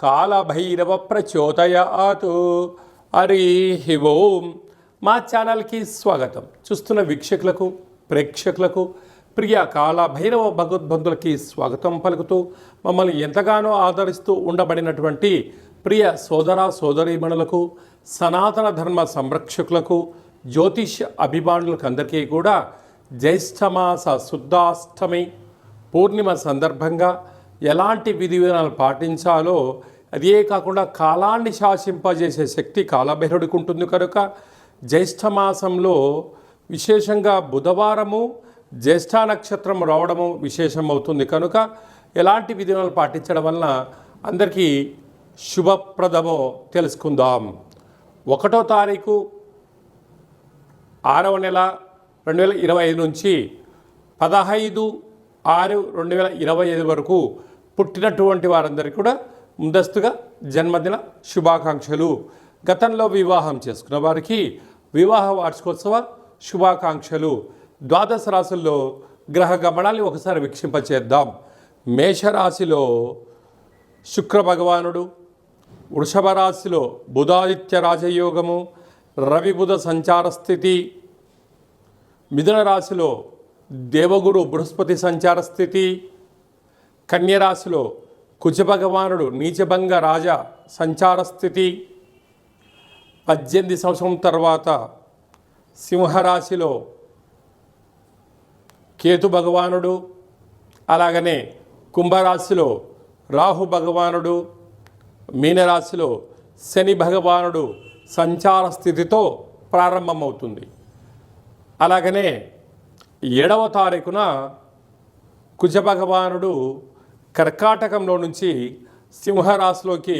కాలభైరవ ప్రచోదయాత్ హరి ఓం. మా ఛానల్కి స్వాగతం. చూస్తున్న వీక్షకులకు ప్రేక్షకులకు ప్రియ కాలభైరవ భగవద్బంధులకి స్వాగతం పలుకుతూ మమ్మల్ని ఎంతగానో ఆదరిస్తూ ఉండబడినటువంటి ప్రియ సోదర సోదరీమణులకు సనాతన ధర్మ సంరక్షకులకు జ్యోతిష్ అభిమానులకు అందరికీ కూడా జ్యేష్ఠమాస శుద్ధాష్టమి పూర్ణిమ సందర్భంగా ఎలాంటి విధి విధానాలు పాటించాలో అదే కాకుండా కాలాన్ని శాసింపజేసే శక్తి కాలభైరుడికి ఉంటుంది కనుక జ్యేష్ఠ మాసంలో విశేషంగా బుధవారము జ్యేష్ఠ నక్షత్రం రావడము విశేషం అవుతుంది కనుక ఎలాంటి విధానాలు పాటించడం వలన అందరికీ శుభప్రదమో తెలుసుకుందాం. ఒకటో తారీఖు ఆరవ నెల రెండు వేల ఇరవై ఐదు నుంచి పదహైదు ఆరు రెండు వేల ఇరవై ఐదు వరకు పుట్టినటువంటి వారందరికీ కూడా ముందస్తుగా జన్మదిన శుభాకాంక్షలు. గతంలో వివాహం చేసుకున్న వారికి వివాహ వార్షికోత్సవ శుభాకాంక్షలు. ద్వాదశ రాశుల్లో గ్రహ గమనాన్ని ఒకసారి వీక్షింపచేద్దాం. మేషరాశిలో శుక్ర భగవానుడు వృషభ రాశిలో బుధాదిత్య రాజయోగము రవిబుధ సంచార స్థితి మిథున రాశిలో దేవగురు బృహస్పతి సంచార స్థితి కన్యరాశిలో కుజభగవానుడు నీచభంగ రాజా సంచార స్థితి. పద్దెనిమిది సంవత్సరం తర్వాత సింహరాశిలో కేతు భగవానుడు అలాగనే కుంభరాశిలో రాహు భగవానుడు మీనరాశిలో శని భగవానుడు సంచార స్థితితో ప్రారంభమవుతుంది. అలాగనే ఏడవ తారీఖున కుజ భగవానుడు కర్కాటకంలో నుంచి సింహరాశిలోకి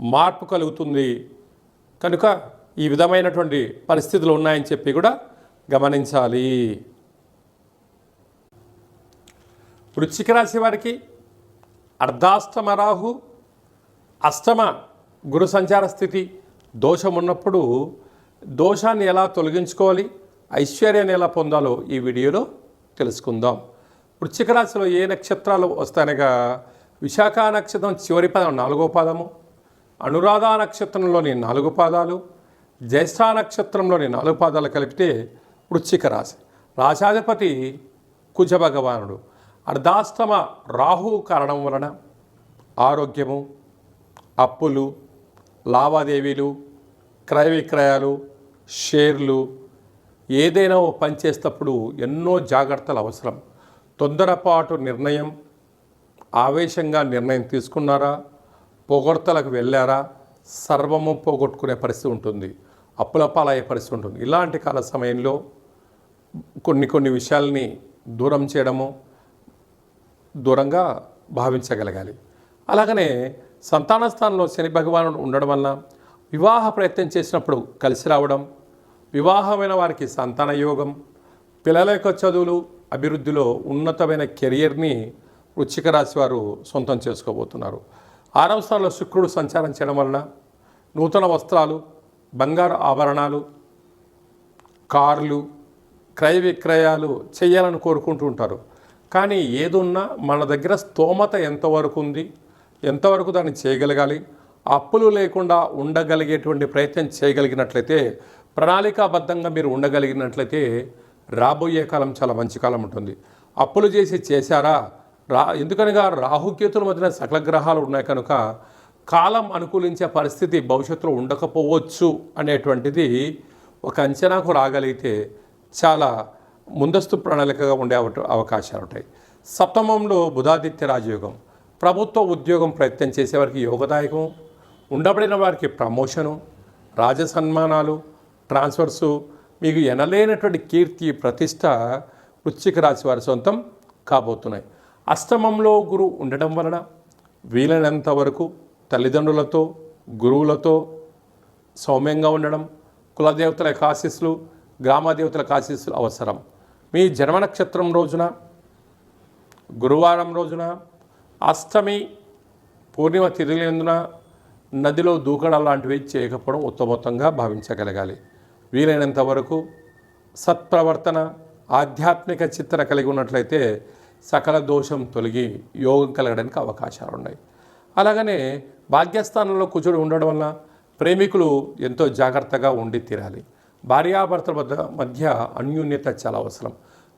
మార్పు కలుగుతుంది. కనుక ఈ విధమైనటువంటి పరిస్థితులు ఉన్నాయని చెప్పి కూడా గమనించాలి. వృశ్చిక రాశి వారికి అర్ధాష్టమ రాహు అష్టమ గురు సంచార స్థితి దోషం ఉన్నప్పుడు దోషాన్ని ఎలా తొలగించుకోవాలి ఐశ్వర్యాన్ని ఎలా పొందాలో ఈ వీడియోలో తెలుసుకుందాం. వృశ్చిక రాశిలో ఏ నక్షత్రాలు వస్తాయనగా విశాఖ నక్షత్రం చివరి పదం నాలుగో పాదము అనురాధ నక్షత్రంలోని నాలుగు పాదాలు జ్యేష్ఠ నక్షత్రంలోని నాలుగు పాదాలు కలిపితే వృశ్చిక రాశి. రాశాధిపతి కుజ భగవానుడు. అర్ధాష్టమ రాహు కారణం వలన ఆరోగ్యము అప్పులు లావాదేవీలు క్రయ విక్రయాలు షేర్లు ఏదైనా ఓ పని ఎన్నో జాగ్రత్తలు అవసరం. తొందరపాటు నిర్ణయం ఆవేశంగా నిర్ణయం తీసుకున్నారా? పొగడ్తలకు వెళ్ళారా? సర్వము పోగొట్టుకునే పరిస్థితి ఉంటుంది అప్పుల పాలయ్యే పరిస్థితి ఉంటుంది. ఇలాంటి కాల సమయంలో కొన్ని కొన్ని విషయాల్ని దూరం చేయడము దూరంగా భావించగలగాలి. అలాగనే సంతాన స్థానంలో శని భగవానుడు ఉండడం వల్ల వివాహ ప్రయత్నం చేసినప్పుడు కలిసి రావడం వివాహమైన వారికి సంతాన యోగం పిల్లల యొక్క చదువులు అభివృద్ధిలో ఉన్నతమైన కెరియర్ని వృచ్చిక రాశి వారు సొంతం చేసుకోబోతున్నారు. ఆరవ స్థానంలో శుక్రుడు సంచారం చేయడం వలన నూతన వస్త్రాలు బంగారు ఆభరణాలు కార్లు క్రయ విక్రయాలు చేయాలని కోరుకుంటూ ఉంటారు. కానీ ఏదున్నా మన దగ్గర స్తోమత ఎంతవరకు ఉంది ఎంతవరకు దాన్ని చేయగలగాలి అప్పులు లేకుండా ఉండగలిగేటువంటి ప్రయత్నం చేయగలిగినట్లయితే ప్రణాళికాబద్ధంగా మీరు ఉండగలిగినట్లయితే రాబోయే కాలం చాలా మంచి కాలం ఉంటుంది. అప్పులు చేసి చేశారా? రా ఎందుకనగా రాహుకేతుల మధ్యన సకల గ్రహాలు ఉన్నాయి కనుక కాలం అనుకూలించే పరిస్థితి భవిష్యత్తులో ఉండకపోవచ్చు అనేటువంటిది ఒక అంచనాకు రాగలిగితే చాలా ముందస్తు ప్రణాళికగా ఉండే అవ- అవకాశాలు ఉంటాయి సప్తమంలో బుధాదిత్య రాజయోగం. ప్రభుత్వ ఉద్యోగం ప్రయత్నం చేసేవారికి యోగదాయకం. ఉండబడిన వారికి ప్రమోషను రాజ సన్మానాలు ట్రాన్స్ఫర్సు మీకు ఎనలేనటువంటి కీర్తి ప్రతిష్ట వృశ్చిక రాశి వారి సొంతం కాబోతున్నాయి. అష్టమంలో గురువు ఉండడం వలన వీలైనంత వరకు తల్లిదండ్రులతో గురువులతో సౌమ్యంగా ఉండడం కులదేవతల కాశీస్సులు ఆశీస్సులు గ్రామదేవతల కాశీస్సులు ఆశీస్సులు అవసరం. మీ జన్మ నక్షత్రం రోజున గురువారం రోజున అష్టమి పూర్ణిమ తిరిగినందున నదిలో దూకడం లాంటివి చేయకపోవడం ఉత్తమోత్తంగా భావించగలగాలి. వీలైనంత వరకు సత్ప్రవర్తన ఆధ్యాత్మిక చిత్తన కలిగి ఉన్నట్లయితే సకల దోషం తొలగి యోగం కలగడానికి అవకాశాలు ఉన్నాయి. అలాగనే భాగ్యస్థానంలో కుజుడు ఉండడం వల్ల ప్రేమికులు ఎంతో జాగ్రత్తగా ఉండి తీరాలి. భార్యాభర్తల మధ్య మధ్య అన్యోన్యత చాలా అవసరం.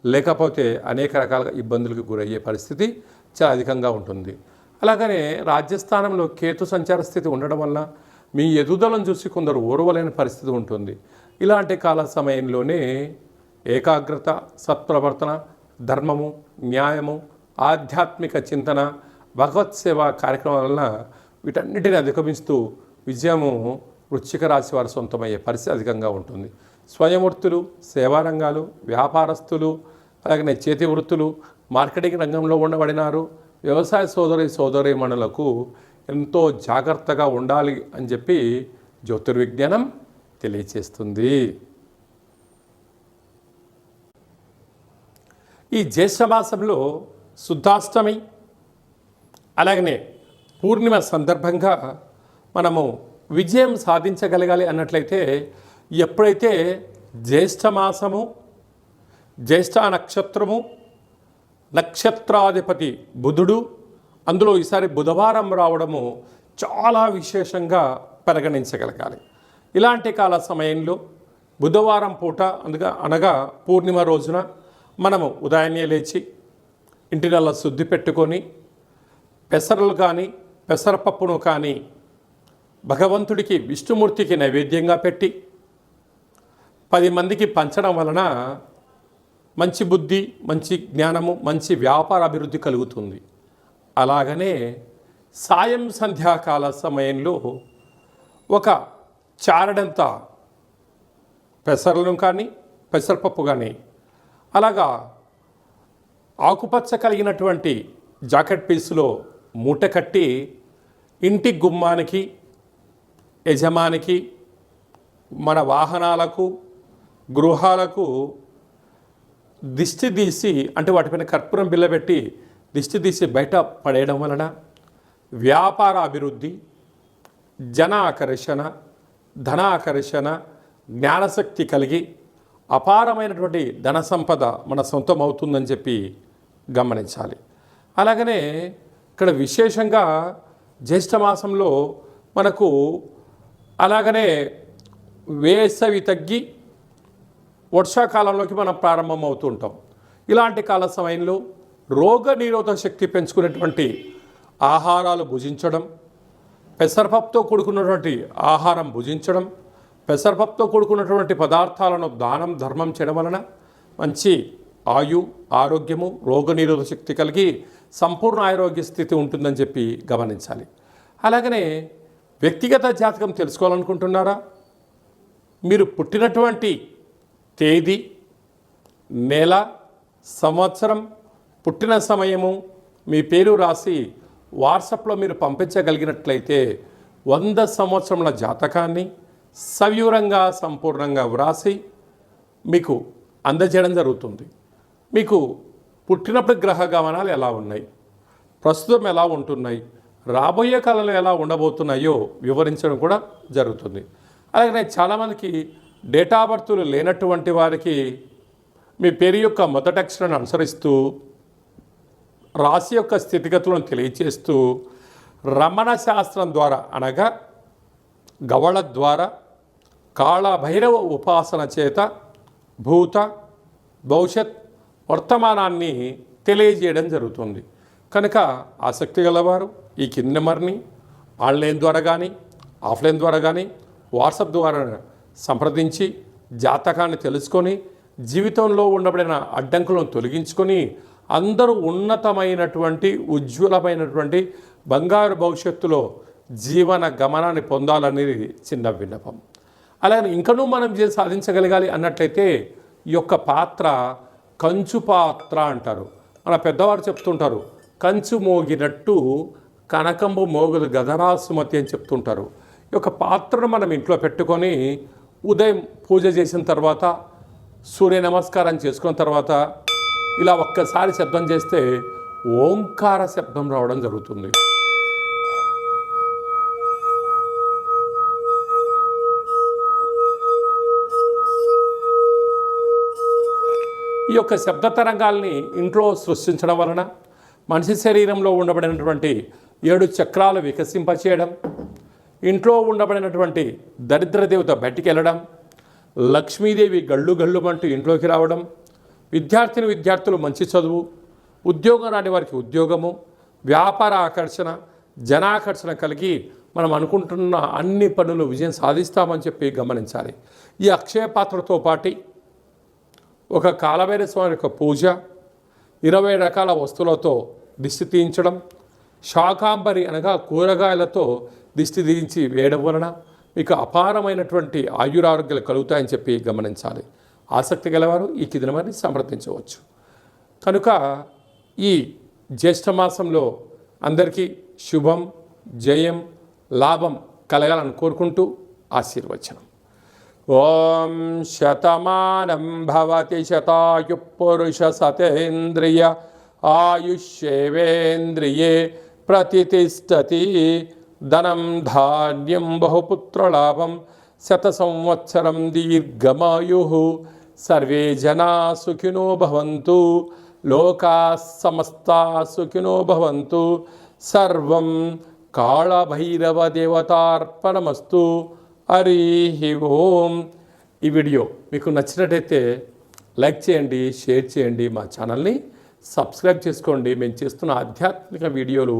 లేకపోతే అనేక రకాలుగా ఇబ్బందులకు గురయ్యే పరిస్థితి చాలా అధికంగా ఉంటుంది. అలాగనే రాజ్యస్థానంలో కేతు సంచార స్థితి ఉండడం వల్ల మీ ఎదుదలను చూసి కొందరు ఓర్వలేని పరిస్థితి ఉంటుంది. ఇలాంటి కాల సమయంలోనే ఏకాగ్రత సత్ప్రవర్తన ధర్మము న్యాయము ఆధ్యాత్మిక చింతన భగవత్ సేవ కార్యక్రమం వలన వీటన్నిటిని అధిగమిస్తూ విజయము వృశ్చిక రాశి వారి సొంతమయ్యే పరిస్థితి అధికంగా ఉంటుంది. స్వయంవృత్తులు వృత్తులు సేవా రంగాలు వ్యాపారస్తులు అలాగే చేతి వృత్తులు మార్కెటింగ్ రంగంలో ఉండబడినారు. వ్యవసాయ సోదరి సోదరీమణులకు ఎంతో జాగ్రత్తగా ఉండాలి అని చెప్పి జ్యోతిర్విజ్ఞానం తెలియచేస్తుంది. ఈ జ్యేష్ఠమాసంలో శుద్ధాష్టమి అలాగనే పూర్ణిమ సందర్భంగా మనము విజయం సాధించగలగాలి అన్నట్లయితే ఎప్పుడైతే జ్యేష్ఠమాసము జ్యేష్ఠ నక్షత్రము నక్షత్రాధిపతి బుధుడు అందులో ఈసారి బుధవారం రావడము చాలా విశేషంగా పరిగణించగలగాలి. ఇలాంటి కాల సమయంలో బుధవారం పూట అందుగా అనగా పూర్ణిమ రోజున మనము ఉదయాన్నే లేచి ఇంటినల్లా శుద్ధి పెట్టుకొని పెసరలు కానీ పెసరపప్పును కానీ భగవంతుడికి విష్ణుమూర్తికి నైవేద్యంగా పెట్టి పది మందికి పంచడం వలన మంచి బుద్ధి మంచి జ్ఞానము మంచి వ్యాపార అభివృద్ధి కలుగుతుంది. అలాగనే సాయం సంధ్యాకాల సమయంలో ఒక చారడంత పెసరలను కానీ పెసరపప్పు కానీ అలాగా ఆకుపచ్చ కలిగినటువంటి జాకెట్ పీసులో మూట కట్టి ఇంటి గుమ్మానికి యజమానికి మన వాహనాలకు గృహాలకు దిష్టి తీసి అంటే వాటిపైన కర్పూరం బిల్లబెట్టి దిష్టి తీసి బయట పడేయడం వలన వ్యాపార అభివృద్ధి జన ఆకర్షణ ధన ఆకర్షణ జ్ఞానశక్తి కలిగి అపారమైనటువంటి ధన సంపద మన సొంతం అవుతుందని చెప్పి గమనించాలి. అలాగనే ఇక్కడ విశేషంగా జ్యేష్ఠమాసంలో మనకు అలాగనే వేసవి తగ్గి వర్షాకాలంలోకి మనం ప్రారంభం అవుతుంటాం ఇలాంటి కాల సమయంలో రోగ నిరోధక శక్తి పెంచుకునేటువంటి ఆహారాలు భుజించడం పెసరపప్పుతో కూడుకున్నటువంటి ఆహారం భుజించడం పెసరపప్పుతో కూడుకున్నటువంటి పదార్థాలను దానం ధర్మం చేయడం వలన మంచి ఆయు ఆరోగ్యము రోగనిరోధక శక్తి కలిగి సంపూర్ణ ఆరోగ్య స్థితి ఉంటుందని చెప్పి గమనించాలి. అలాగనే వ్యక్తిగత జాతకం తెలుసుకోవాలనుకుంటున్నారా? మీరు పుట్టినటువంటి తేదీ నెల సంవత్సరం పుట్టిన సమయము మీ పేరు రాసి వాట్సాప్లో మీరు పంపించగలిగినట్లయితే వంద సంవత్సరముల జాతకాన్ని సవివరంగా సంపూర్ణంగా వ్రాసి మీకు అందజేయడం జరుగుతుంది. మీకు పుట్టినప్పుడు గ్రహ గమనాలు ఎలా ఉన్నాయి? ప్రస్తుతం ఎలా ఉంటున్నాయి? రాబోయే కాలంలో ఎలా ఉండబోతున్నాయో వివరించడం కూడా జరుగుతుంది. అలాగే చాలామందికి డేటా బర్తులు లేనటువంటి వారికి మీ పేరు యొక్క మొదటి అక్షరాన్ని అనుసరిస్తూ రాశి యొక్క స్థితిగతులను తెలియచేస్తూ రమణ శాస్త్రం ద్వారా అనగా గవళ ద్వారా కాళభైరవ ఉపాసన చేత భూత భవిష్యత్ వర్తమానాన్ని తెలియజేయడం జరుగుతుంది. కనుక ఆసక్తి గలవారు ఈ కింది నెంబర్ని ఆన్లైన్ ద్వారా కానీ ఆఫ్లైన్ ద్వారా కానీ వాట్సాప్ ద్వారా సంప్రదించి జాతకాన్ని తెలుసుకొని జీవితంలో ఉండబడిన అడ్డంకులను తొలగించుకొని అందరూ ఉన్నతమైనటువంటి ఉజ్వలమైనటువంటి బంగారు భవిష్యత్తులో జీవన గమనాన్ని పొందాలనేది చిన్న విన్నపం. అలాగే ఇంకనూ మనం సాధించగలగాలి అన్నట్లయితే ఈ యొక్క పాత్ర కంచు పాత్ర అంటారు. మన పెద్దవారు చెప్తుంటారు కంచు మోగినట్టు కనకంబు మోగులు గదరా సుమతి అని చెప్తుంటారు. ఈ యొక్క పాత్రను మనం ఇంట్లో పెట్టుకొని ఉదయం పూజ చేసిన తర్వాత సూర్య నమస్కారం చేసుకున్న తర్వాత ఇలా ఒక్కసారి శబ్దం చేస్తే ఓంకార శబ్దం రావడం జరుగుతుంది. ఈ యొక్క శబ్ద తరంగాల్ని ఇంట్లో సృష్టించడం వలన మనిషి శరీరంలో ఉండబడినటువంటి ఏడు చక్రాలు వికసింపచేయడం ఇంట్లో ఉండబడినటువంటి దరిద్ర దేవత బయటికి వెళ్ళడం లక్ష్మీదేవి గళ్ళు గళ్ళుమంటూ ఇంట్లోకి రావడం విద్యార్థిని విద్యార్థులు మంచి చదువు ఉద్యోగం రాని వారికి ఉద్యోగము వ్యాపార ఆకర్షణ జనాకర్షణ కలిగి మనం అనుకుంటున్న అన్ని పనులు విజయం సాధిస్తామని చెప్పి గమనించాలి. ఈ అక్షయ పాత్రతో పాటి ఒక కాలమైన స్వామి యొక్క పూజ ఇరవై రకాల వస్తువులతో దిష్టి తీయించడం శాకాంబరి అనగా కూరగాయలతో దిష్టి తీయించి వేయడం వలన మీకు అపారమైనటువంటి ఆయురారోగ్యాలు కలుగుతాయని చెప్పి గమనించాలి. ఆసక్తి గలవారు ఈ కిదినమని సంప్రదించవచ్చు. కనుక ఈ జ్యేష్ఠమాసంలో అందరికీ శుభం జయం లాభం కలగాలని కోరుకుంటూ ఆశీర్వచనం. ఓం శతమానం భవతి శతాయు పురుష సతేంద్రియ ఆయుష్యేవేంద్రియే ప్రతిష్టతి ధనం ధాన్యం బహుపుత్రలాభం శత సంవత్సరం దీర్ఘమాయు. సర్వే జనా సుఖినో భవంతు. లోకా సమస్తా సుఖినో భవంతు. సర్వం కాళభైరవ దేవతార్పణమస్తు హరి ఓం. ఈ వీడియో మీకు నచ్చినట్టయితే లైక్ చేయండి షేర్ చేయండి మా ఛానల్ని సబ్స్క్రైబ్ చేసుకోండి. మేము చేస్తున్న ఆధ్యాత్మిక వీడియోలు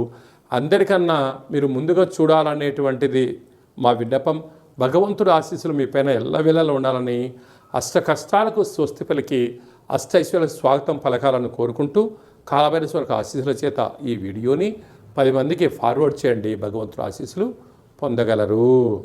అందరికన్నా మీరు ముందుగా చూడాలనేటువంటిది మా విన్నపం. భగవంతుడు ఆశీస్సులు మీ పైన ఎల్లవేళలా ఉండాలని అష్ట కష్టాలకు స్వస్తి పలికి అష్టైశ్వర్య స్వాగతం పలకాలను కోరుకుంటూ కాలభైరస్వరకు ఆశీస్సుల చేత ఈ వీడియోని పది మందికి ఫార్వర్డ్ చేయండి. భగవంతుడు ఆశీస్సులు పొందగలరు.